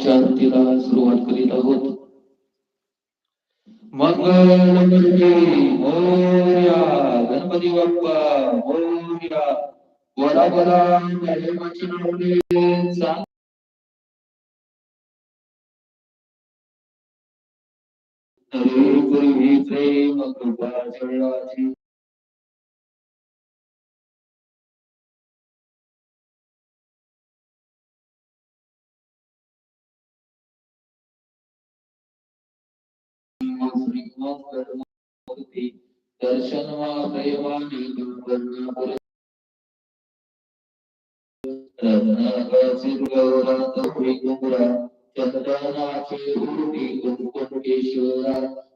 आजच्या आरतीला सुरुवात करीत आहोत. मंगलमूर्ती मोर्या म्हणजे गणपती बाप्पा मोर्या. बोला बोला प्रेमाची नावडे सांग तरी पूर्वी प्रेम कृपा जळाची दर्शन प्रेमाने दुर्गंध चंदनाचे उटी कुंकुटेश्वरा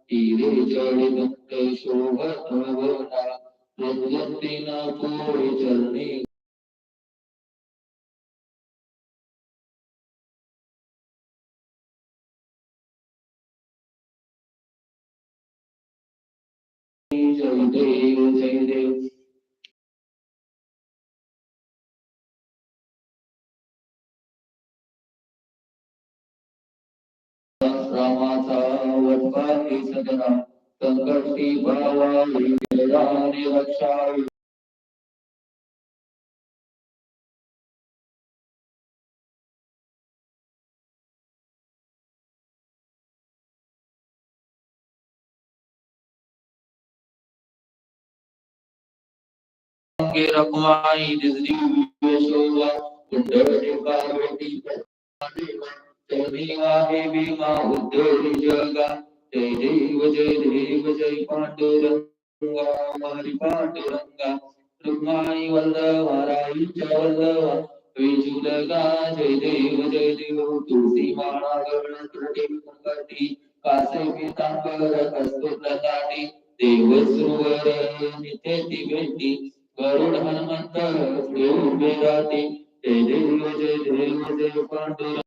तीरे चढ दत्त शोभत चरणी वटपाती सदना भावावी वेदाने रक्षावी. अंगे शोभा पार्वती भीमा जगा जय देव जय देव जय पांडुरंगा हरी पांडुरंगा रुक्माई वल्लवा राईच्या वल्लवा विजुलगा जय देव जय देव तुळसी माळा गण तुटी संकटी कासे पितांबर कस्तुर दाटी देव सुवर नित्य ती भेटी गरुड हनुमंत उभे राहते जय देव जय देव जय पांडुरंग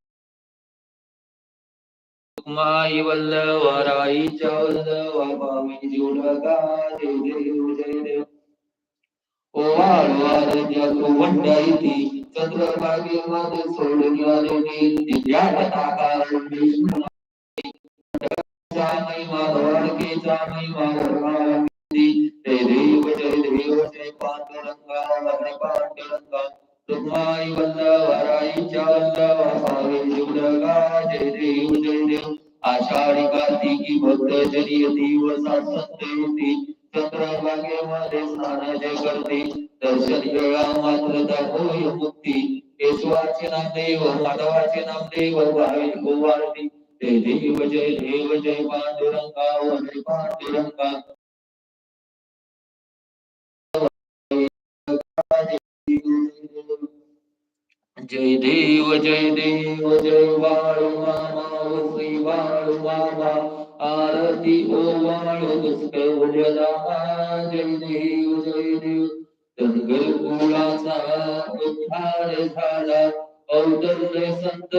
माई वल्लवराईच्या वल्लवा भावी जोडगा जय देव जय देव ओ आळवार जग वंडाईती चंद्रभागे मध्ये सोडून आलेली दिव्या ताकार विष्णू महिमा वाडकेचा जामई वर्मावती जय देव जय देव जय पांडुरंग. काळी आषाढी की भक्त जनियती व सत्य चंद्रभागेमध्ये स्नान जय करते. दर्शन वेळा मात्र होय मुक्ती. येशवाचे नाम देव माधवाचे नाम देव भावे गोवारती ते देव जय देव जय पांडुरंगा वंदे पांडुरंगा. जय देव जय देव जय बाळू मामा श्री बाळू मामा. आरती ओ बाळू उजला जय देव जय देव. धनगर कुळाचा उद्धार झाला. अवतरले संत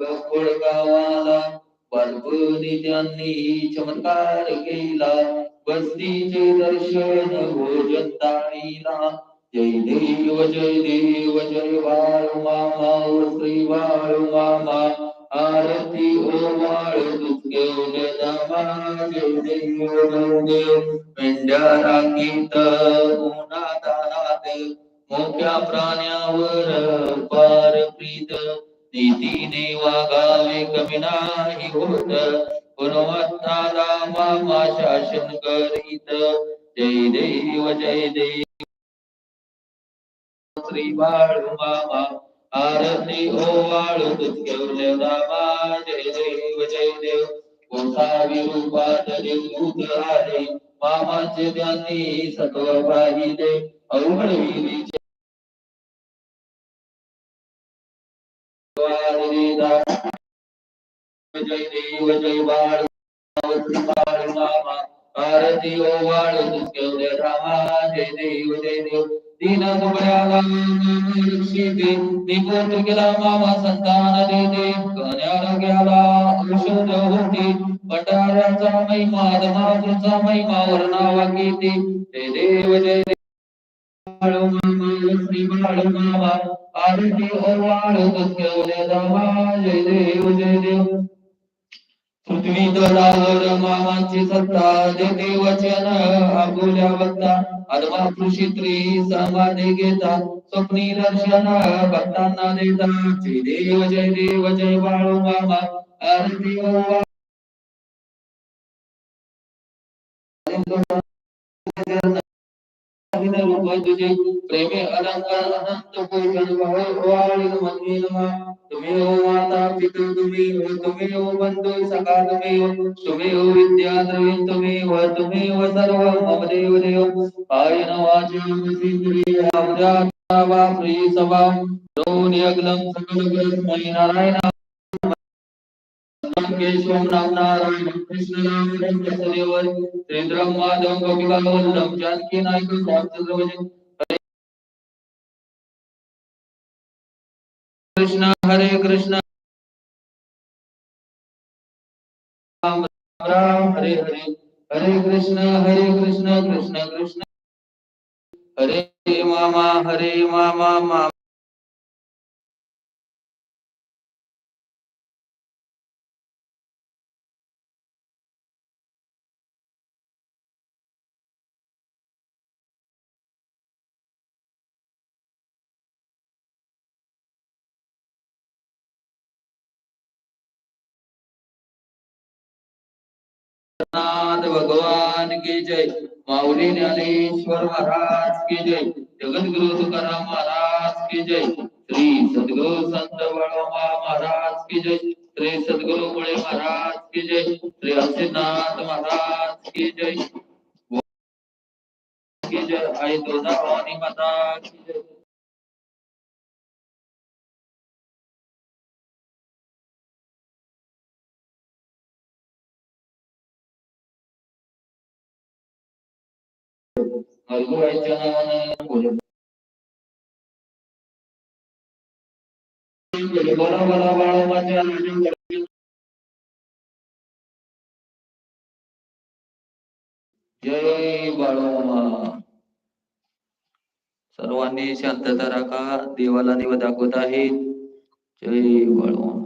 कोळगावाला बालपणी त्यांनी चमत्कार केला. बस्तीचे दर्शन भोजन ताणीला जय देव जय देव जय बाळू मामा श्री बाळू मामा आरती ओ बाळू दुसगे नामा जय देव जय देव मेंढ्या राखीत उन्हातानात मोठ्या प्राण्यावर पार प्रीत. नीतीने वागावे कमी नाही होत. गुणवत्ता मामा शासन करीत. जय देव जय देव. रात्री बाळू मामा आरती ओ बाळू हो तुझ्या रामा जय देव जय देव. कोठावी रूपात देवदूत आले मामाचे ज्ञानी सत्व पाहिले अवघड विहिरीचे जय देव जय बाळ श्री मामा आरती हो ओ बाळू तुझ्या रामा जय देव जय देव. दीन दुबळ्याला रक्षिते निकोट गेला मामा संतान देते कन्याला गेला औषध होते भंडाऱ्याचा महिमा धमाचा महिमा वर्णावा गीते जय देव जय देव बाळू मामा आरती ओवाळ ठेवले जय देव जय देव पृथ्वी तलावर मामांची सत्ता देते वचन आपुल्या भक्ता अदमा कृषित्री समाधी घेता स्वप्नी दर्शन भक्तांना देता. जय देव जय देव जय बाळू मामा. अरे देव तुझे प्रेमे अलंकार अनंत कोशन वाळी मंदिर तुम्ही हो माता पिता तुम्ही हो तुम्ही हो बंधू सखा तुम्ही हो तुम्ही हो विद्या द्रविण तुम्ही हो तुम्ही हो सर्व मम देव देव आयन वाचा वा प्रिय सभा दोन यज्ञम सकल ग्रह नारायण केशवम नाम कृष्ण नाम सदेव श्रीधरम माधव गोपिका जानकी नायक रामचंद्र कृष्ण हरे कृष्ण राम राम हरे हरे हरे कृष्ण हरे कृष्ण कृष्ण कृष्ण हरे मामा हरे मामा मामा. नाथ भगवान की जय. माऊली ज्ञानेश्वर महाराज की जय. जगद्गुरु तुकाराम महाराज की जय. श्री सद्गुरु संत बाळोबा महाराज की जय. श्री सद्गुरु मुळे महाराज की जय. श्री हसीनाथ महाराज की जय. की जय. आई तुळजा भवानी माता की जय. नावानं बोलत जय बाळोबा सर्वांनी शांतता राखा. देवाला निवद दाखवत आहेत. जय बाळू